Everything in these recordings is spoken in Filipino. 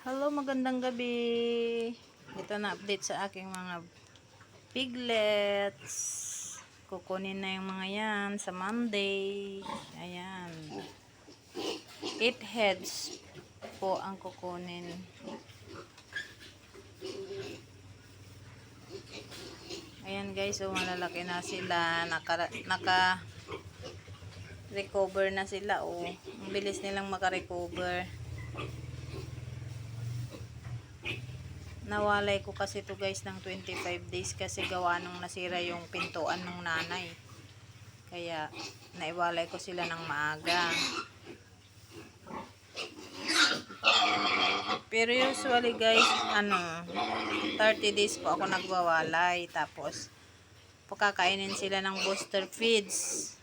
Hello, magandang gabi. Ito na update sa aking mga piglets. Kukunin na yung mga yan sa Monday. Ayan. 8 heads po ang kukunin. Ayan guys, so malalaki na sila. Naka, naka recover na sila. Oh. Ang bilis nilang maka-recover. Nawalay ko kasi to guys ng 25 days kasi gawa nung nasira yung pintuan ng nanay. Kaya naiwalay ko sila ng maaga. Pero usually guys, ano, 30 days po ako nagwawalay. Tapos, pagkakainin sila ng booster feeds.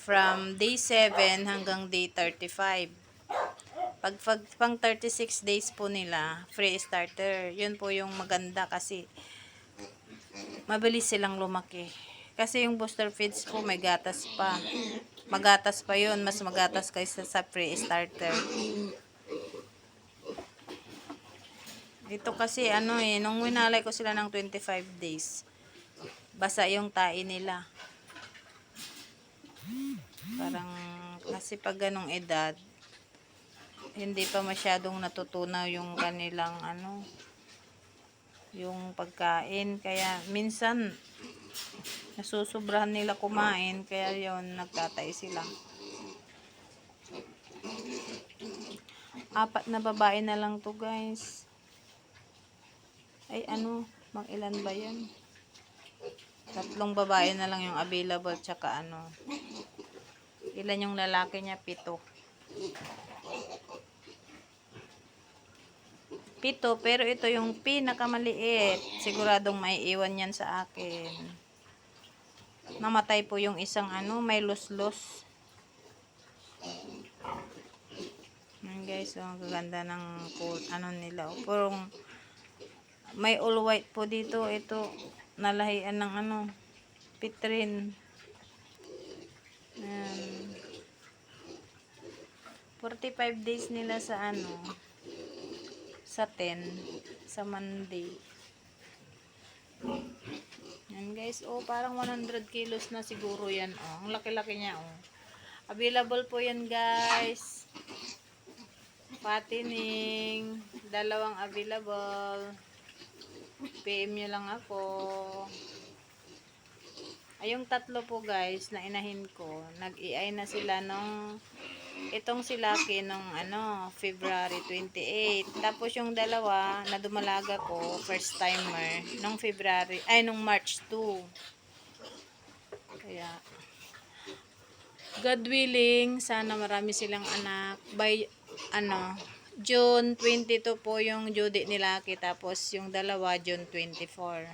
From day 7 hanggang day 35. Pag, pag pang 36 days po nila, free starter. Yun po yung maganda kasi mabilis silang lumaki. Kasi yung booster feeds po may gatas pa. Magatas pa yun. Mas magatas kaysa sa free starter. Ito kasi ano eh, nung winalay ko sila ng 25 days, basa yung tae nila. Parang kasi pag ganong edad, hindi pa masyadong natutunaw yung kanilang ano yung pagkain. Kaya minsan nasusobrahan nila kumain kaya yon nagtatay sila. Apat na babae na lang to guys. Ay ano mang ilan ba yan tatlong babae na lang yung available tsaka ano ilan yung lalaki niya? Pito Pito, pero ito yung pinakamaliit. Siguradong maiiwan yan sa akin. Namatay po yung isang ano, may luslos. Yan guys, oh, ang gaganda ng ano nila. Oh. Purong, may all white po dito. Ito, nalahian ng ano, pitrin. Yan. 45 days nila sa ano, sa 10 sa Monday. Yan guys, oh parang 100 kilos na siguro yan. Oh, ang laki-laki niya oh. Available po yan guys. Patining, dalawang available. PM nyo lang ako. Ay, yung tatlo po guys na inahin ko, nag-EI na sila nung itong si Lucky nung ano, February 28. Tapos yung dalawa na dumalaga ko, first timer, nung February, ay nung March 2. Kaya, God willing, sana marami silang anak. By, ano, June 22 po yung date ni Lucky. Tapos yung dalawa, June 24.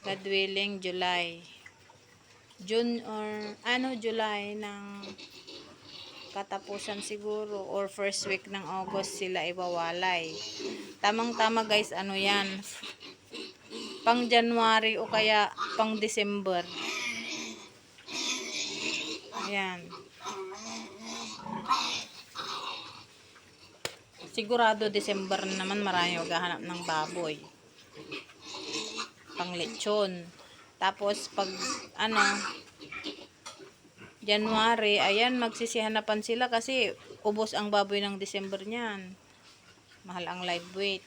God willing, July. June or ano July ng katapusan siguro or first week ng August sila iwawalay. Tamang-tama guys, ano 'yan? Pang January o kaya pang December. Ayan. Sigurado December naman marami maghahanap ng baboy. Pang lechon. Tapos pag ano January, ayan magsisihanapan sila kasi ubos ang baboy ng December niyan. Mahal ang live weight.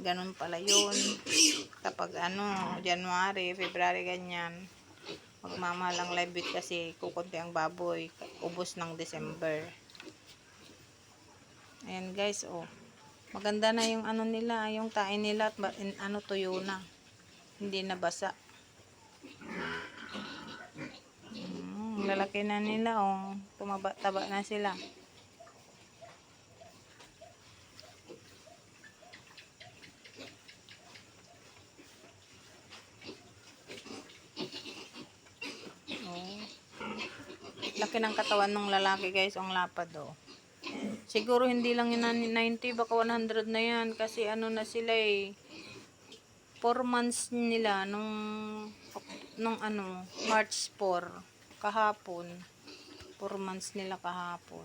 Ganun pala 'yun. Kapag ano, January, February ganyan. Magmamahal ang live weight kasi kukunti ang baboy. Ubos ng December. Ayan guys, oh. Maganda na yung ano nila, yung tae nila at ano tuyo na. Hindi na basa. Lalaki na nila, oh. Tumaba-taba na sila. Oh. Laki ng katawan ng lalaki, guys. Ang lapad, oh. Siguro hindi lang yun na 90, baka 100 na yan. Kasi ano na sila eh. 4 months nila nung nung ano, March 4 kahapon. 4 months nila kahapon.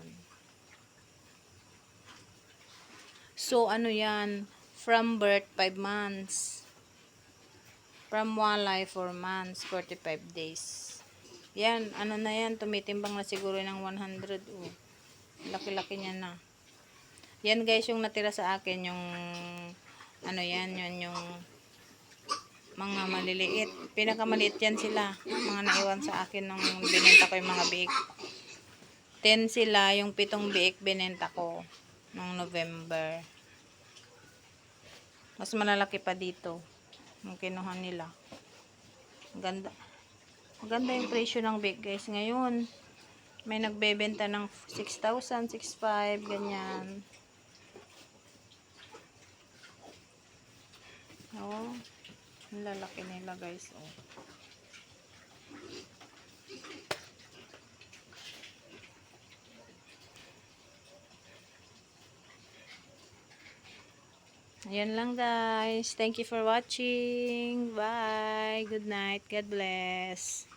So, ano yan? From birth, 5 months. From walleye, 4 months, 45 days. Yan, ano na yan, tumitimbang na siguro ng 100. Oh. Laki-laki niya na. Yan guys, yung natira sa akin, yung, ano yan, yun yung, mga maliliit. Pinakamaliit yan sila. Mga naiwan sa akin nung binenta ko yung mga biik. 10 sila, yung pitong biik binenta ko nung November. Mas malalaki pa dito. Yung kinuha nila. Ang Ganda. Maganda yung presyo ng big guys. Ngayon, may nagbebenta ng 6,000, 6,500, ganyan. Oh, ang lalaki nila guys. Oh. Ayan lang guys. Thank you for watching. Bye. Good night. God bless.